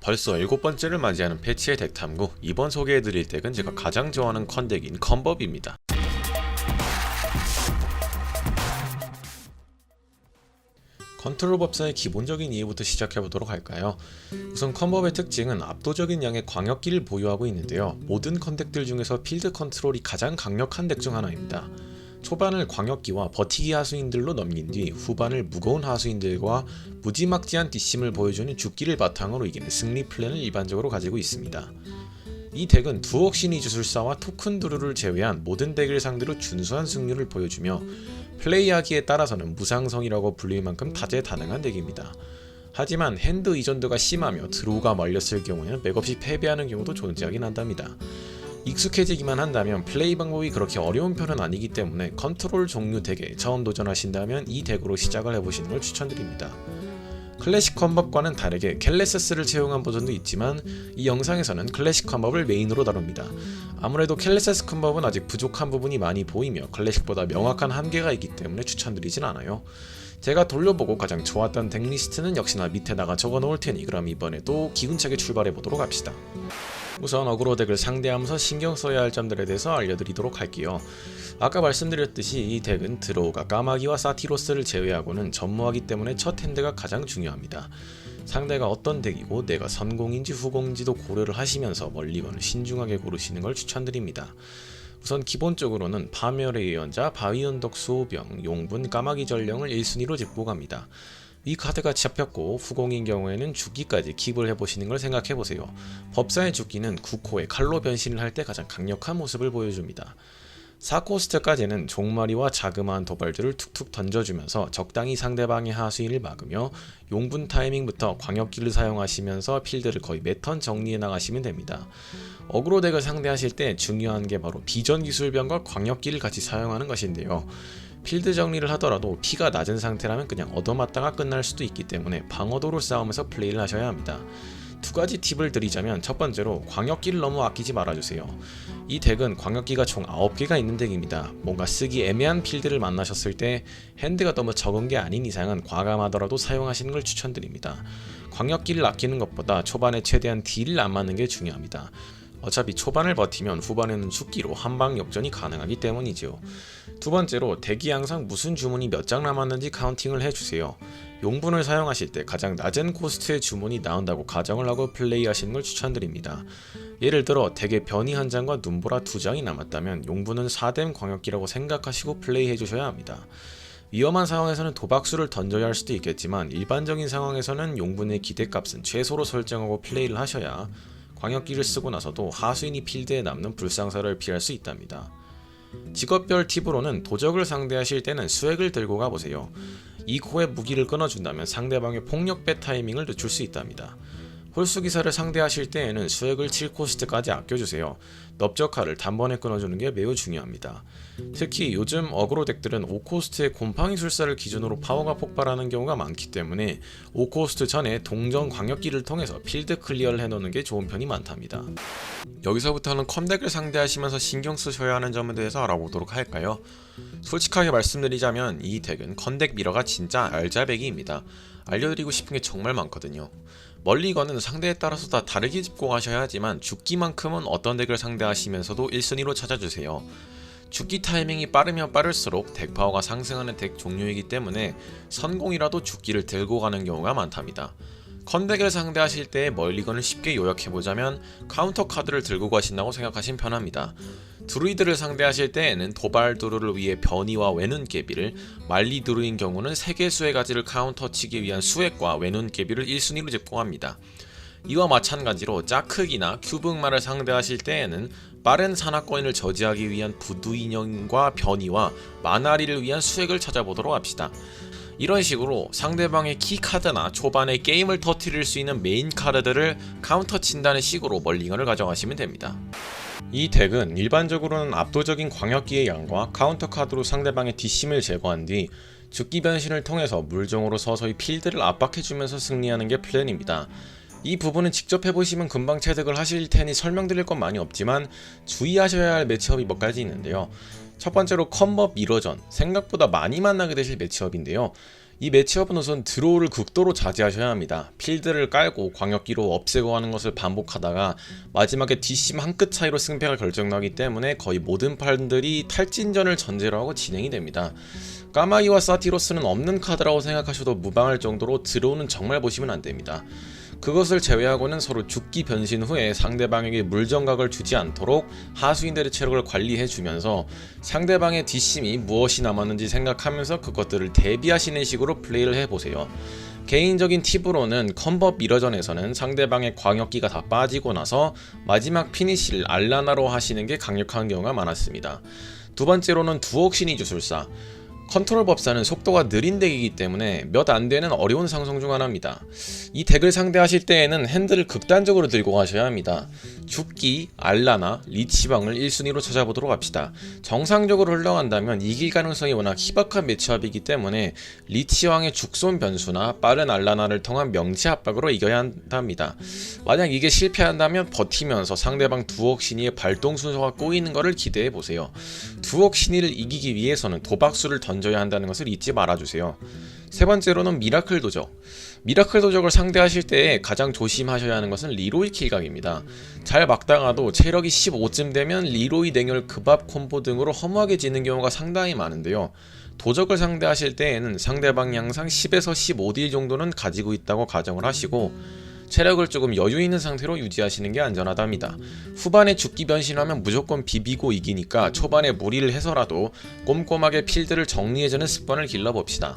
벌써 일곱 번째를 맞이하는 패치의 덱 탐구 이번 소개해드릴 덱은 제가 가장 좋아하는 컨덱인 컨버비입니다. 컨트롤 법사의 기본적인 이해부터 시작해보도록 할까요? 우선 컨버의 특징은 압도적인 양의 광역기를 보유하고 있는데요. 모든 컨덱들 중에서 필드 컨트롤이 가장 강력한 덱 중 하나입니다 초반을 광역기와 버티기 하수인들로 넘긴 뒤 후반을 무거운 하수인들과 무지막지한 뒷심을 보여주는 죽기를 바탕으로 이기는 승리 플랜을 일반적으로 가지고 있습니다. 이 덱은 두억 신의 주술사와 토큰 드루를 제외한 모든 덱을 상대로 준수한 승률을 보여주며 플레이하기에 따라서는 무상성이라고 불릴 만큼 다재다능한 덱입니다. 하지만 핸드 이전도가 심하며 드로우가 말렸을 경우에는 맥없이 패배하는 경우도 존재하긴 한답니다. 익숙해지기만 한다면 플레이 방법이 그렇게 어려운 편은 아니기 때문에 컨트롤 종류 덱에 처음 도전하신다면 이 덱으로 시작을 해보시는 걸 추천드립니다. 클래식 컨법과는 다르게 켈레세스를 채용한 버전도 있지만 이 영상에서는 클래식 컨법을 메인으로 다룹니다. 아무래도 켈레세스 컨법은 아직 부족한 부분이 많이 보이며 클래식보다 명확한 한계가 있기 때문에 추천드리진 않아요. 제가 돌려보고 가장 좋았던 덱 리스트는 역시나 밑에다가 적어 놓을 테니 그럼 이번에도 기운차게 출발해 보도록 합시다. 우선 어그로 덱을 상대하면서 신경 써야 할 점들에 대해서 알려드리도록 할게요. 아까 말씀드렸듯이 이 덱은 드로우가 까마귀와 사티로스를 제외하고는 전무하기 때문에 첫 핸드가 가장 중요합니다. 상대가 어떤 덱이고 내가 선공인지 후공인지도 고려를 하시면서 멀리건을 신중하게 고르시는 걸 추천드립니다. 우선 기본적으로는 파멸의 예언자, 바위언덕 수호병, 용분, 까마귀 전령을 1순위로 짚고 갑니다. 이 카드가 잡혔고 후공인 경우에는 죽기까지 킵을 해보시는 걸 생각해보세요. 법사의 죽기는 9코의 칼로 변신을 할 때 가장 강력한 모습을 보여줍니다. 4코스트까지는 종마리와 자그마한 도발들을 툭툭 던져주면서 적당히 상대방의 하수인을 막으며 용분 타이밍부터 광역기를 사용하시면서 필드를 거의 몇턴 정리해 나가시면 됩니다. 어그로 덱을 상대하실 때 중요한 게 바로 비전 기술병과 광역기를 같이 사용하는 것인데요. 필드 정리를 하더라도 피가 낮은 상태라면 그냥 얻어맞다가 끝날 수도 있기 때문에 방어도로 싸우면서 플레이를 하셔야 합니다. 두 가지 팁을 드리자면 첫 번째로 광역기를 너무 아끼지 말아주세요. 이 덱은 광역기가 총 9개가 있는 덱입니다. 뭔가 쓰기 애매한 필드를 만나셨을 때 핸드가 너무 적은 게 아닌 이상은 과감하더라도 사용하시는 걸 추천드립니다. 광역기를 아끼는 것보다 초반에 최대한 딜을 안 맞는 게 중요합니다. 어차피 초반을 버티면 후반에는 죽기로 한방 역전이 가능하기 때문이지요. 두 번째로 덱이 항상 무슨 주문이 몇 장 남았는지 카운팅을 해주세요. 용분을 사용하실 때 가장 낮은 코스트의 주문이 나온다고 가정을 하고 플레이하시는 걸 추천드립니다. 예를 들어 덱에 변이 한 장과 눈보라 두 장이 남았다면 용분은 4댐 광역기라고 생각하시고 플레이해 주셔야 합니다. 위험한 상황에서는 도박수를 던져야 할 수도 있겠지만 일반적인 상황에서는 용분의 기대값은 최소로 설정하고 플레이를 하셔야 광역기를 쓰고 나서도 하수인이 필드에 남는 불상사를 피할 수 있답니다. 직업별 팁으로는 도적을 상대하실 때는 수액을 들고 가보세요. 이 코에 무기를 끊어준다면 상대방의 폭력 배 타이밍을 늦출 수 있답니다. 홀수기사를 상대하실 때에는 수액을 7코스트까지 아껴주세요. 넓적화를 단번에 끊어주는 게 매우 중요합니다. 특히 요즘 어그로 덱들은 5코스트의 곰팡이 술사를 기준으로 파워가 폭발하는 경우가 많기 때문에 5코스트 전에 동전 광역기를 통해서 필드 클리어를 해놓는 게 좋은 편이 많답니다. 여기서부터는 컴덱을 상대하시면서 신경 쓰셔야 하는 점에 대해서 알아보도록 할까요? 솔직하게 말씀드리자면 이 덱은 컨덱 미러가 진짜 알짜배기입니다. 알려드리고 싶은 게 정말 많거든요. 멀리건은 상대에 따라서 다 다르게 가셔야 하지만 죽기만큼은 어떤 덱을 상대하시면서도 1순위로 찾아주세요. 죽기 타이밍이 빠르면 빠를수록 덱 파워가 상승하는 덱 종류이기 때문에 선공이라도 죽기를 들고 가는 경우가 많답니다. 컨덱을 상대하실 때 멀리건을 쉽게 요약해보자면 카운터 카드를 들고 가신다고 생각하시면 편합니다. 드루이드를 상대하실 때에는 도발 드루를 위해 변이와 외눈 깨비를 말리 드루인 경우는 세개 수의 가지를 카운터 치기 위한 수액과 외눈 깨비를 1순위로 집공합니다. 이와 마찬가지로 짜크기나 큐브응마를 상대하실 때에는 빠른 산악권을 저지하기 위한 부두 인형과 변이와 마나리를 위한 수액을 찾아보도록 합시다. 이런 식으로 상대방의 키카드나 초반에 게임을 터트릴 수 있는 메인 카드들을 카운터 친다는 식으로 멀링언을 가져가시면 됩니다. 이 덱은 일반적으로는 압도적인 광역기의 양과 카운터 카드로 상대방의 뒷심을 제거한 뒤 죽기 변신을 통해서 물종으로 서서히 필드를 압박해주면서 승리하는 게 플랜입니다. 이 부분은 직접 해보시면 금방 체득을 하실 테니 설명드릴 건 많이 없지만 주의하셔야 할 매치업이 몇 가지 있는데요. 첫 번째로 컨버 미러전 생각보다 많이 만나게 되실 매치업인데요. 이 매치업은 우선 드로우를 극도로 자제하셔야 합니다. 필드를 깔고 광역기로 없애고 하는 것을 반복하다가 마지막에 뒷심 한 끗 차이로 승패가 결정나기 때문에 거의 모든 판들이 탈진전을 전제로 하고 진행이 됩니다. 까마귀와 사티로스는 없는 카드라고 생각하셔도 무방할 정도로 드로우는 정말 보시면 안 됩니다. 그것을 제외하고는 서로 죽기 변신 후에 상대방에게 물정각을 주지 않도록 하수인들의 체력을 관리해 주면서 상대방의 뒷심이 무엇이 남았는지 생각하면서 그것들을 대비하시는 식으로 플레이를 해보세요. 개인적인 팁으로는 컨버 미러전에서는 상대방의 광역기가 다 빠지고 나서 마지막 피니시를 알라나로 하시는 게 강력한 경우가 많았습니다. 두 번째로는 두옥신이 주술사. 컨트롤 법사는 속도가 느린 덱이기 때문에 몇 안 되는 어려운 상성 중 하나입니다. 이 덱을 상대하실 때에는 핸들을 극단적으로 들고 가셔야 합니다. 죽기, 알라나, 리치방을 1순위로 찾아보도록 합시다. 정상적으로 흘러간다면 이길 가능성이 워낙 희박한 매치업이기 때문에 리치왕의 죽손 변수나 빠른 알라나를 통한 명치 압박으로 이겨야 한답니다. 만약 이게 실패한다면 버티면서 상대방 두억 신이의 발동 순서가 꼬이는 것을 기대해 보세요. 두억 신이를 이기기 위해서는 도박수를 던져야 한다는 것을 잊지 말아주세요. 세 번째로는 미라클 도적. 미라클 도적을 상대하실 때 가장 조심하셔야 하는 것은 리로이 킬각입니다. 잘 막다가도 체력이 15쯤 되면 리로이 냉혈 급압 콤보 등으로 허무하게 지는 경우가 상당히 많은데요. 도적을 상대하실 때에는 상대방이 항상 10에서 15딜 정도는 가지고 있다고 가정을 하시고 체력을 조금 여유 있는 상태로 유지하시는 게 안전하답니다. 후반에 죽기 변신하면 무조건 비비고 이기니까 초반에 무리를 해서라도 꼼꼼하게 필드를 정리해주는 습관을 길러봅시다.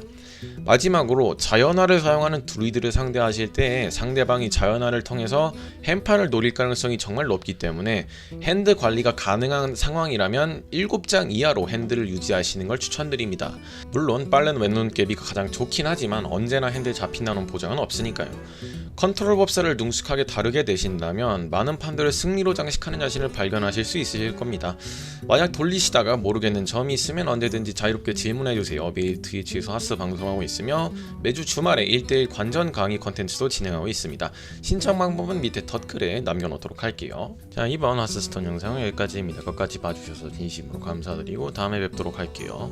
마지막으로 자연화를 사용하는 druid를 상대하실 때 상대방이 자연화를 통해서 햄판을 노릴 가능성이 정말 높기 때문에 핸드 관리가 가능한 상황이라면 7장 이하로 핸드를 유지하시는 걸 추천드립니다. 물론 빠른 왼눈깨비가 가장 좋긴 하지만 언제나 핸드 잡힌다는 보장은 없으니까요. 컨트롤 법사를 능숙하게 다루게 되신다면 많은 판들을 승리로 장식하는 자신을 발견하실 수 있으실 겁니다. 만약 돌리시다가 모르겠는 점이 있으면 언제든지 자유롭게 질문해주세요. 매일 트위치에서 하스 방송 하고 있으며 매주 주말에 1대1 관전 강의 컨텐츠도 진행하고 있습니다. 신청 방법은 밑에 덧글에 남겨놓도록 할게요. 자 이번 하스스톤 영상은 여기까지입니다. 끝까지 봐주셔서 진심으로 감사드리고 다음에 뵙도록 할게요.